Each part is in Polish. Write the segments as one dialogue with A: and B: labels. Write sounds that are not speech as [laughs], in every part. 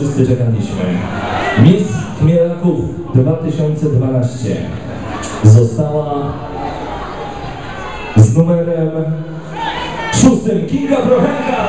A: Wszyscy czekaliśmy. Miss Chmielaków 2012 została z numerem szóstym Kinga Prochenka.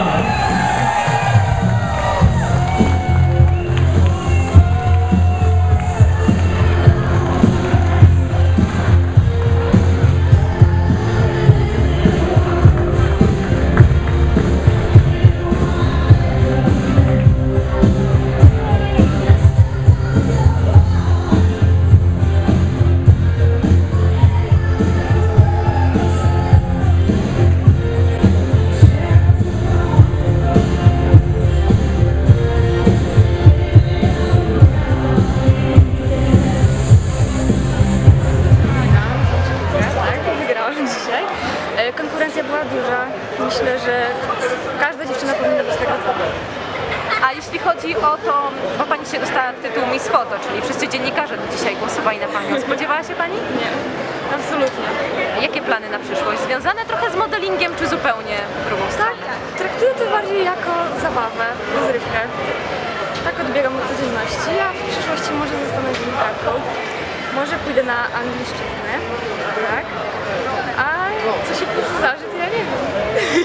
B: Konkurencja była duża. Myślę, że każda dziewczyna powinna być taka foto.
C: A jeśli chodzi o to, bo Pani się dostała tytuł Miss Foto, czyli wszyscy dziennikarze dzisiaj głosowali na Panią. Spodziewała się Pani?
B: Nie, absolutnie.
C: Jakie plany na przyszłość? Związane trochę z modelingiem, czy zupełnie w drugą
B: Tak, traktuję to bardziej jako zabawę, rozrywkę. Tak odbieram od codzienności. Ja w przyszłości może zostanę dziennikarką. Może pójdę na angielszczyznę, tak? A co się zdarzy, to ja nie wiem.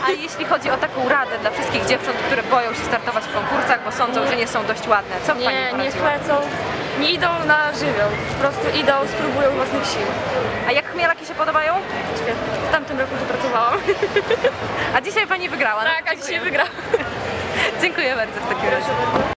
C: A jeśli chodzi o taką radę dla wszystkich dziewcząt, które boją się startować w konkursach, bo sądzą, że nie są dość ładne, co by Pani
B: Nie, nie
C: poradziła?
B: chlecą, nie idą na żywioł. Po prostu idą, spróbują własnych sił.
C: A jak chmielaki się podobają?
B: Świetnie. W tamtym roku tu pracowałam. [laughs]
C: A dzisiaj Pani wygrała. no
B: Tak, a dzisiaj wygrałam. [laughs]
C: Dziękuję bardzo w takim razie.